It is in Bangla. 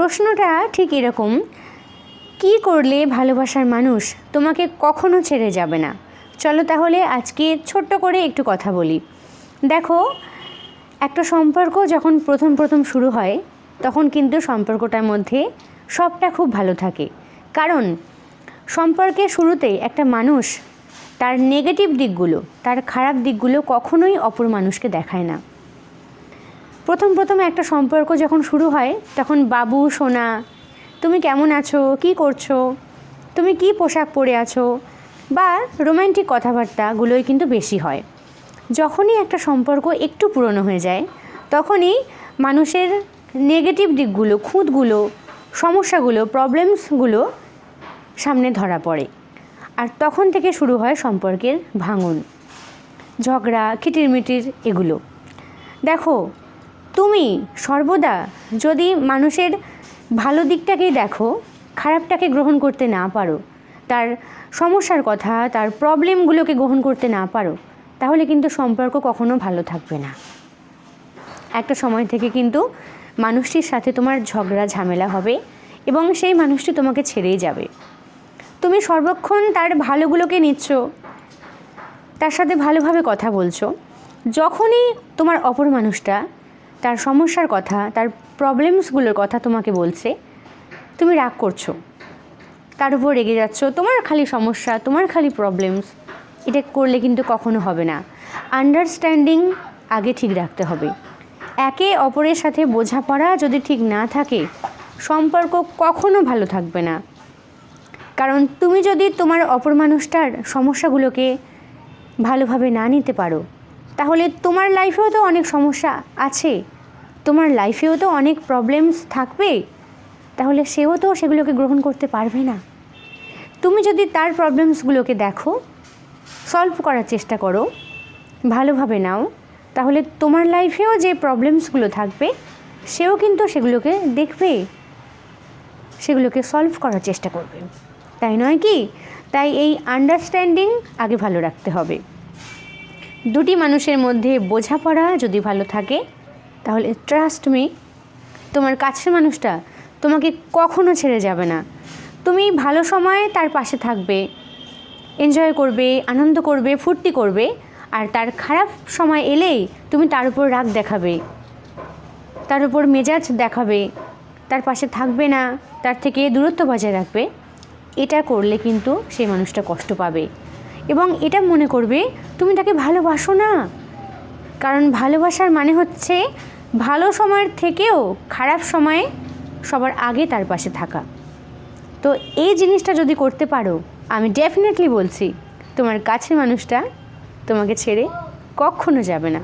প্রশ্নটা ঠিক এরকম, কি করলে ভালোবাসার মানুষ তোমাকে কখনো ছেড়ে যাবে না? চলো তাহলে আজকে ছোট্ট করে একটু কথা বলি। দেখো, একটা সম্পর্ক যখন প্রথম প্রথম শুরু হয়, তখন কিন্তু সম্পর্কটার মধ্যে সবটা খুব ভালো থাকে। কারণ, সম্পর্কের শুরুতেই একটা মানুষ তার নেগেটিভ দিকগুলো, তার খারাপ দিকগুলো কখনোই অপর মানুষকে দেখায় না। প্রথম প্রথম একটা সম্পর্ক যখন শুরু হয়, তখন বাবু, সোনা, তুমি কেমন আছো? কি করছ? তুমি কি পোশাক পরে আছো? বা রোমান্টিক কথাবার্তাগুলোই কিন্তু বেশি হয়। যখনই একটা সম্পর্ক একটু পুরনো হয়ে যায়, তখনই মানুষের নেগেটিভ দিকগুলো, খুঁতগুলো, সমস্যাগুলো প্রবলেমসগুলো সামনে ধরা পড়ে। আর তখন থেকে শুরু হয় সম্পর্কের ভাঙন, ঝগড়া কিটিরমিটির এগুলো। দেখো তুমি সর্বদা যদি মানুষের ভালো দিকটাকেই দেখো, খারাপটাকে গ্রহণ করতে না পারো, তার সমস্যার কথা, তার প্রবলেমগুলোকে গ্রহণ করতে না পারো, তাহলে কিন্তু সম্পর্ক কখনো ভালো থাকবে না। একটা সময় থেকে কিন্তু মানুষটির সাথে তোমার ঝগড়া, ঝামেলা হবে এবং সেই মানুষটি তোমাকে ছেড়েই যাবে। তুমি সর্বক্ষণ তার ভালোগুলোকে নিচ্ছ, তার সাথে ভালোভাবে কথা বলছো। যখনই তোমার অপর মানুষটা তার সমস্যার কথা, তার প্রবলেমসগুলোর কথা তোমাকে বলছে, তুমি রাগ করছ। তার উপর রেগে যাচ্ছ, তোমার খালি সমস্যা, তোমার খালি প্রবলেমস এটা করলে কিন্তু কখনো হবে না। আন্ডারস্ট্যান্ডিং আগে ঠিক রাখতে হবে। একে অপরের সাথে বোঝাপড়া যদি ঠিক না থাকে, সম্পর্ক কখনো ভালো থাকবে না। কারণ তুমি যদি তোমার অপর মানুষটার সমস্যাগুলোকে ভালোভাবে না নিতে পারো তাহলে তোমার লাইফেও তো অনেক সমস্যা আছে। তোমার লাইফেও তো অনেক প্রবলেমস থাকবে। তাহলে সেও তো সেগুলোকে গ্রহণ করতে পারবে না। তুমি যদি তার প্রবলেমসগুলোকে দেখো সলভ করার চেষ্টা করো, ভালোভাবে নাও, তাহলে তোমার লাইফেও যে প্রবলেমসগুলো থাকবে, সেও কিন্তু সেগুলোকে দেখবে, সেগুলোকে সলভ করার চেষ্টা করবে। তাই নয় কি? তাই এই আন্ডারস্ট্যান্ডিং আগে ভালো রাখতে হবে। দুটি মানুষের মধ্যে বোঝাপড়া যদি ভালো থাকে, তাহলে ট্রাস্ট মি তোমার কাছের মানুষটা তোমাকে কখনো ছেড়ে যাবে না। তুমি ভালো সময়ে তার পাশে থাকবে এনজয় করবে, আনন্দ করবে, ফুর্তি করবে, আর তার খারাপ সময় এলেই তুমি তার উপর রাগ দেখাবে, তার উপর মেজাজ দেখাবে, তার পাশে থাকবে না, তার থেকে দূরত্ব বজায় রাখবে। এটা করলে কিন্তু সেই মানুষটা কষ্ট পাবে। এবং এটা মনে করবে, তুমি তাকে ভালোবাসো না। কারণ ভালোবাসার মানে হচ্ছে ভালো সময়ের থেকেও খারাপ সময়ে সবার আগে তার পাশে থাকা। তো এই জিনিসটা যদি করতে পারো, আমি ডেফিনেটলি বলছি, তোমার কাছের মানুষটা তোমাকে ছেড়ে কখনো যাবে না।